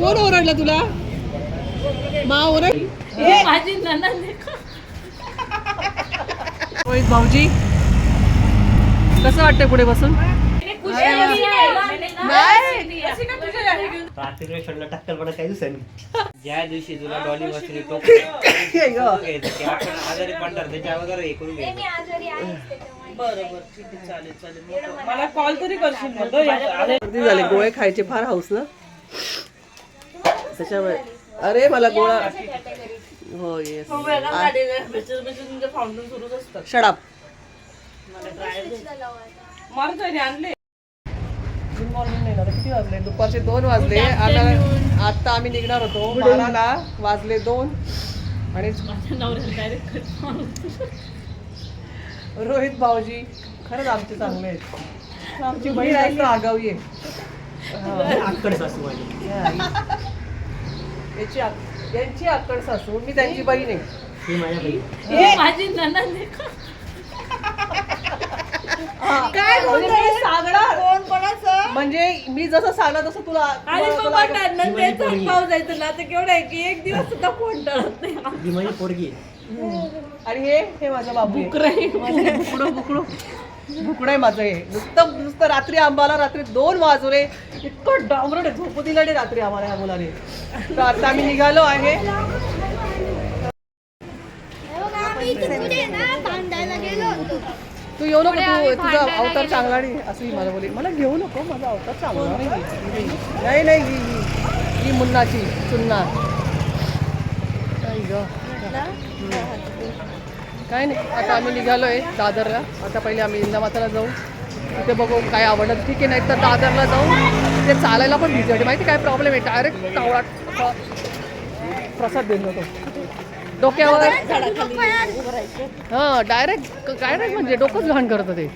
कोण ओरडलं तुला? मा ओरड माझी ननंद रोहित भाऊजी कसं वाटतंय पुढे बसून? ज्या दिवशी तुला डॉली बसली तो आजारी पडणार त्याच्या अगोदर गर्दी झाली गोळे खायचे फार हाऊस ना? त्याच्यामुळे अरे मला गोळा हो येस फाउंडन सुरूच असतात. शडाप मारून जाईने आणले. गुड मॉर्निंग नाही ना आता किती वाजले? दुपारचे दोन वाजले. आता आता आम्ही निघणार होतो. बाराला वाजले दोन. आणि रोहित भाऊजी खरंच आमचे चांगले आहेत. आमची बहीण आहे आगावी आहे. आकड सासू माझी याची आक- यांची आकड सासू मी त्यांची बहीण आहे ही माझ्या बहीण माझी ननंद काय म्हणजे सांगणार. म्हणजे मी जसं सांगणार तसं तुला आणि तुला- तुला- ही. पाऊस जायचं ना तर केवढं आहे की एक दिवस सुद्धा फोन टळत नाही. ही माझी पोरगी. आहे आणि हे हे माझं बाबू आहे. माझं बुकडं बुकडं. बुकडं आहे माझं हे. नुसतं नुसतं रात्री आम्हाला रात्री दोन वाजले इतकं डांबरड आहे, झोपू दिलं नाही रात्री आम्हाला या मुलाने. तर आता आम्ही निघालो आहे. तू येऊ नको तू तुझा अवतार चांगला नाही असं ही मला बोली. मला घेऊ नको माझा अवतार चांगला नाही. नाही नाही ही मुन्नाची चुन्ना. नाही गं. काय नाही. आता आम्ही निघालोय दादरला. आता पहिले आम्ही इंदामाताला जाऊ. तिथे बघू काय आवडत. ठीक आहे नाही तर दादरला जाऊ. तिथे चालायला पण भीती वाटते. माहिती काय प्रॉब्लेम आहे? डायरेक्ट कावळा असा प्रसाद देऊन जातो. डोक्यावर हां डायरेक्ट डायरेक्ट म्हणजे डोकंच घाण करतं ते.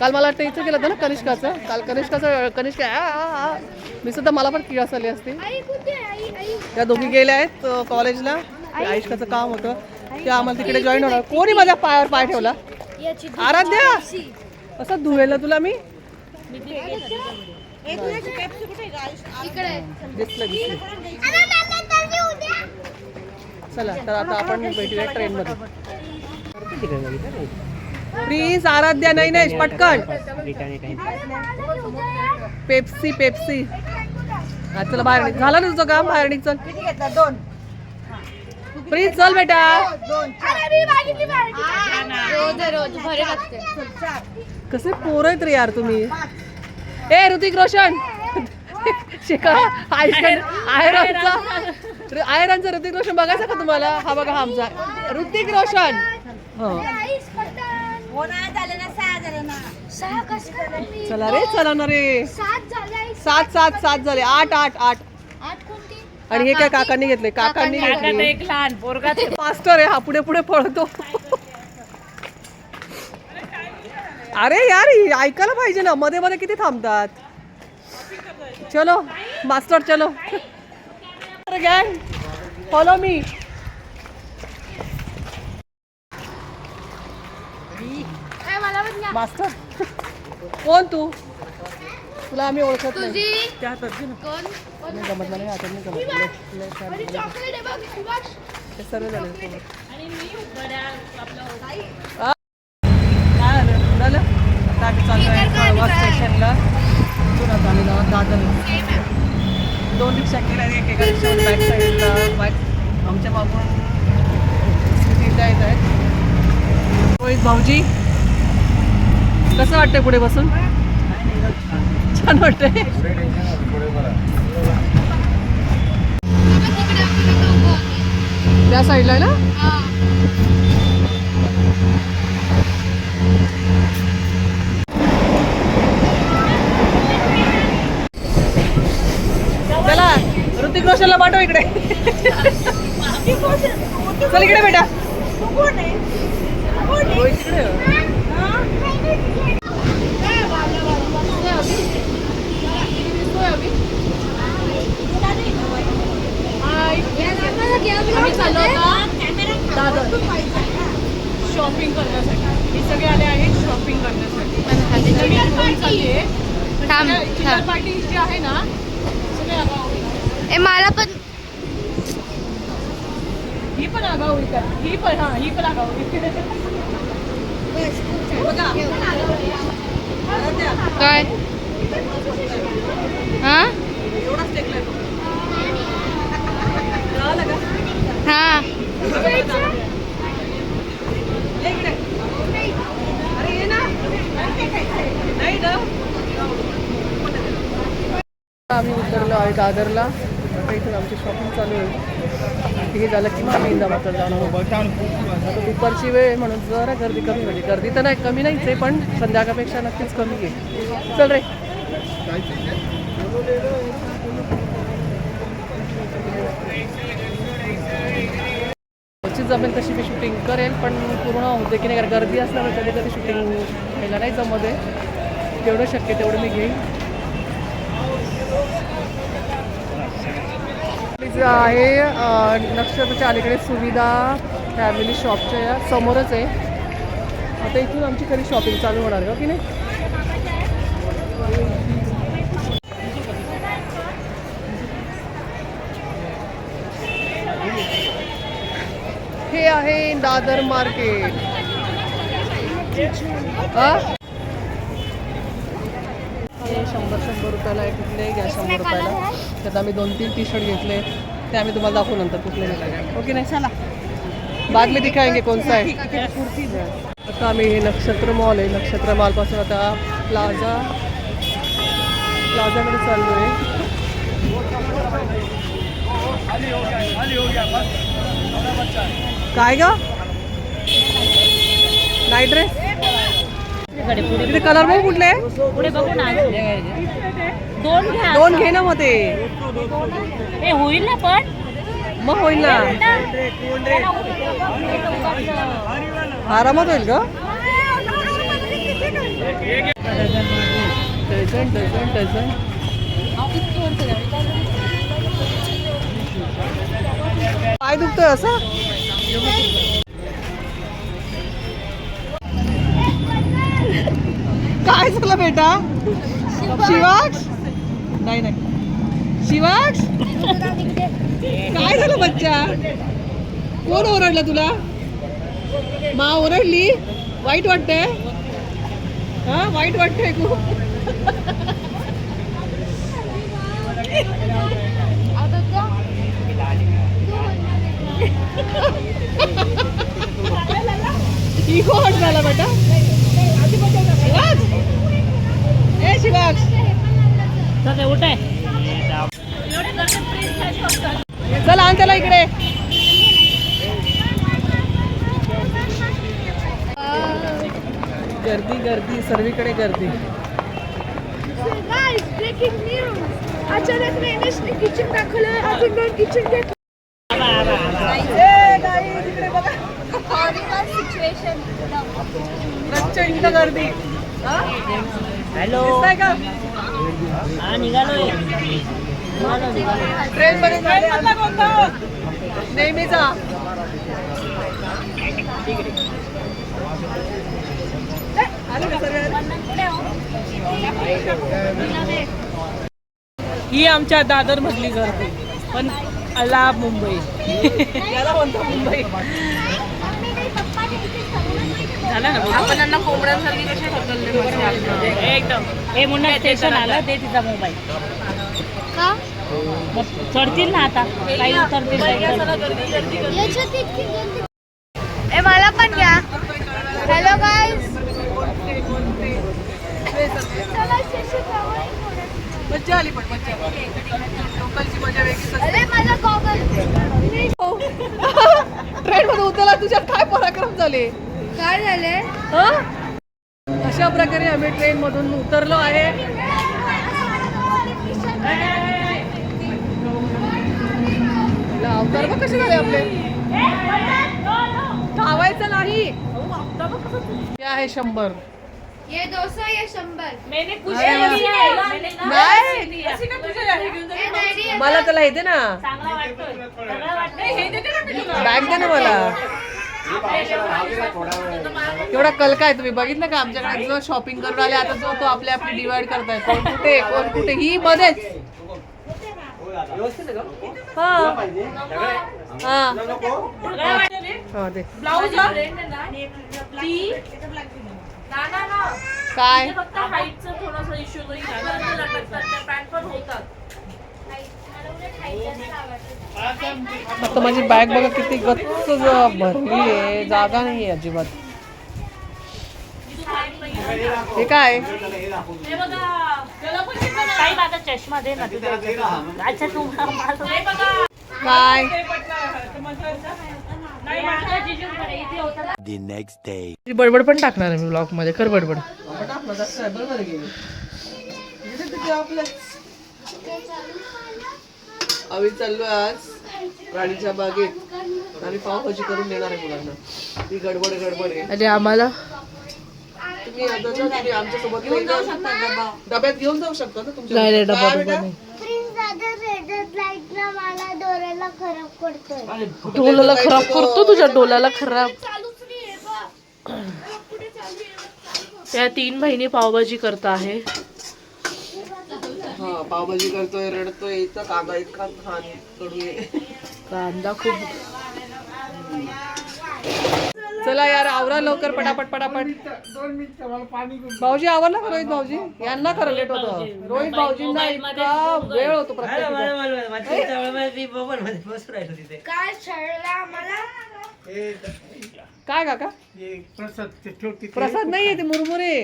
काल मला वाटतं इथं गेलं होतं ना कनिष्काचं. काल कनिष्काचं कनिष्का आ. मी सुद्धा मला पण किळस आली असते. त्या दोघी गेल्या आहेत कॉलेजला ते आयुष्काचं काम होतं. ते आम्हाला तिकडे जॉईन होणार. कोणी माझ्या पायावर पाय ठेवला? आराध्या! असं धुवेल तुला मी? दिसलं दिसलं चला तर आता आपण भेटूया ट्रेन मध्ये प्लीज आराध्या नाही नाही पटकन. Pepsi Pepsi. हा चला बाहेर झालं ना तुझं काम बाहेर निघ चल. दोन. प्लीज चल बेटा. कसे पोर आहेत रे यार तुम्ही. ए ऋतिक रोशन. शिका आयरनचा आयरनचा ऋतिक रोशन बघायचा का तुम्हाला? हा बघा हा आमचा. ऋतिक रोशन. हो. चला रे चला ना रे. सात झाले. सात सात झाले. आठ आठ आठ. आणि हे काय काकांनी घेतले काकांनी घेतले एक लहान पोरगा मास्टर आहे हा पुढे पुढे पळतो. अरे यार हे ऐकायला पाहिजे ना. मध्ये मध्ये किती थांबतात? चलो मास्टर चलो. गँग फॉलो मी. मास्टर. कोण तू? तुला आम्ही ओळखत नाही. त्या हातात घे ना. कोण? नाही हातात नाही जमत Left- left hand. माझी चॉकलेट आहे बघ सुभाष. हे सर्व झाले उडालं आता आम्ही चाललो आहे कळवा स्टेशनला. इथून आता आम्ही दादर. दोन रिक्षा केल्या एक एका रिक्षावर बॅक साईडला बॅक आमच्या मागून स्थिती येत आहेत. रोहित भाऊजी कसं वाटतंय पुढे बसून? छान वाटतंय तिकडे आपलं दोघं होते. त्या साईडला आहे ना. चला ऋतिक रोशनला पाठव इकडे. चल इकडे बेटा रोहित इकडे आहे. आम्हाला घ्या vlog मध्ये. शॉपिंग करण्यासाठी हे सगळे आले आहेत शॉपिंग करण्यासाठी नवीन घेऊन चालली आहे ना? सगळे ए मला पण ही पण आगाऊ ही पण हा ही पण आगाऊ काय? हा? हा ये इकडे. अरे ये ना नाही ना आम्ही उतरलो आहे दादरला. आता इथून आमची शॉपिंग चालू आहे. हे झालं की मग आम्ही इंदामातला जाणार आता दुपारची वेळ म्हणून जरा गर्दी कमी होती. गर्दी तर नाही कमी नाहीच आहे पण संध्याकाळपेक्षा नक्कीच कमी आहे. चल रे. जमेल तशी मी शूटिंग करेल पण पूर्ण होते की नाही गर्दी असल्यामुळे कधी कधी शूटिंग व्हायला नाही जमत आहे. जेवढं शक्य तेवढं मी घेईन. आहे नक्षत्राच्या अलीकडे सुविधा फॅमिली शॉपच्या या समोरच आहे. आता इथून आमची खरी शॉपिंग चालू होणार का हो की नाही? हे आहे दादर मार्केट. हा? शंभर शंभर रुपयाला आहे कुठले? घ्या शंभर रुपयाला. त्यात आम्ही दोन तीन टी शर्ट घेतले. ते आम्ही तुम्हाला दाखवू नंतर कुठले ओके नाही चला. बाद में दिखाएँगे कौन सा आहे आता आम्ही हे नक्षत्र मॉल आहे. नक्षत्र मॉलपासून आता प्लाझा प्लाझाकडे चाललो आहे काय ग? नाईट ड्रेस तिथे कलर बघ कुठले? पुढे बघू ना. दोन घ्या दोन घे ना मध्ये हे होईल ना पण? मग होईल ना. आरामात होईल का? Dozen dozen dozen. पाय दुखतोय असं? काय झालं बेटा? शिवाक्ष? नाही नाही. शिवाक्ष काय झालं बच्चा? कोण ओरडलं तुला? मा ओरडली? वाईट वाटतंय? हा वाईट वाटतंय खूप. इको हट झाला बेटा. शिवाक्ष ए चल आण त्याला इकडे. गर्दी गर्दी सर्वीकडे गर्दी. अचानक रेनेशने किचन दाखवलं अजून दोन किचन घेतलं सिच्युएशन प्रचंड गर्दी. हॅलो. हा निघालोय. ट्रेन मध्ये नेहमीचा? ही आमच्या दादर मधली गर्दी पण अला मुंबई. याला म्हणतो मुंबई. झालं ना आपण त्यांना कोंबड्यांसारखी कशी एकदम. हे मुन्ना स्टेशन आलं. ते तिचा मोबाईल. का? मग चढतील ना आता. काही उतरतील काही याच्यात इतकी गर्दी. ए मला पण घ्या हॅलो गाईज चला मज्जा आली पण मज्जा. लोकलची मजा गॉगल ट्रेन मध्ये उतरला तुझ्यात काय पराक्रम झाले? काय झालंय हं? अशा प्रकारे आम्ही ट्रेन मधून उतरलो आहे. अवतार बघ कसे झाले आपले. धावायचं नाही. हे आहे शंभर. ये दोनशे ये शंभर मैंने कुछ. मैंने ना- नाही मला त्याला येते ना. चांगला वाटतोय. चांगला वाटतोय. बॅग दे ना मला. एवढा कल काय तुम्ही. बघितलं का आमच्याकडे जो शॉपिंग करून आले आता जो तो आपली आपली डिवाइड करताय. कोण कुठे कोण कुठे ही मध्येच. व्यवस्थित आहे का? हा. हा. हा दे. ब्लाऊज ती काय? फक्त हाईटचा थोडासा इश्यू तरी लटकतात त्या पॅन्ट पण होतात. आता माझी बॅग बघा किती गच्च भरली आहे. जागा नाही आहे अजिबात. हे काय? हे बघा. त्याला पण हे बघा. काही माझा चष्मा दे ना अच्छा तू काय? बडबड पण टाकणार आहे मी ब्लॉगमध्ये कर बडबड. आम्ही चाललो आज राणीच्या बागेत. आणि पावभाजी करून देणार आहे मुलांना. ती गडबड गडबड आहे. आणि आम्हाला? तुम्ही आमच्यासोबत घेऊन जाऊ शकता डब्यात घेऊन जाऊ शकता ना तुमच्या मला डोळ्याला खराब करतोय. डोलाला खराब करतो तुझ्या डोलाला खराब. त्या तीन बहिणी पावभाजी करत आहे. हा पावभाजी करतोय रडतोय इथं कांदा इतका छान कडू आहे. कांदा खूप चला यार आवरा लवकर पटापट पटापट. भाऊजी आवरला का रोहित भाऊजी यांना खरं लेट होतं. रोहित भाऊजींना इतका वेळ होतो प्रत्येक काय काय काका? प्रसाद नाहीये ते. मुरमुरे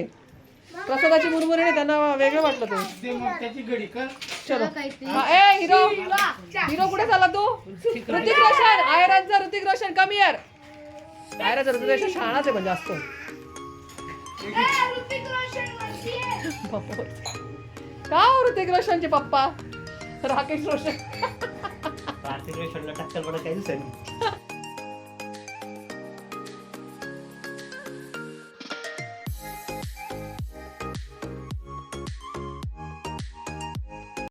प्रसादाची मुरमुरे नाही त्यांना वेगळं वाटलं ते. चलो. हा, ए हिरो. हिरो कुठे झाला तू? ऋतिक रोशन. आयरांचा ऋतिक रोशन कमी यार आयराचा ऋतिक रोशन शहाणाच आहे म्हणजे जास्त. का हो ऋतिक रोशनचे पप्पा? राकेश रोशन. कार्तिक रोशनला टक्कल पडत काही दिवसांनी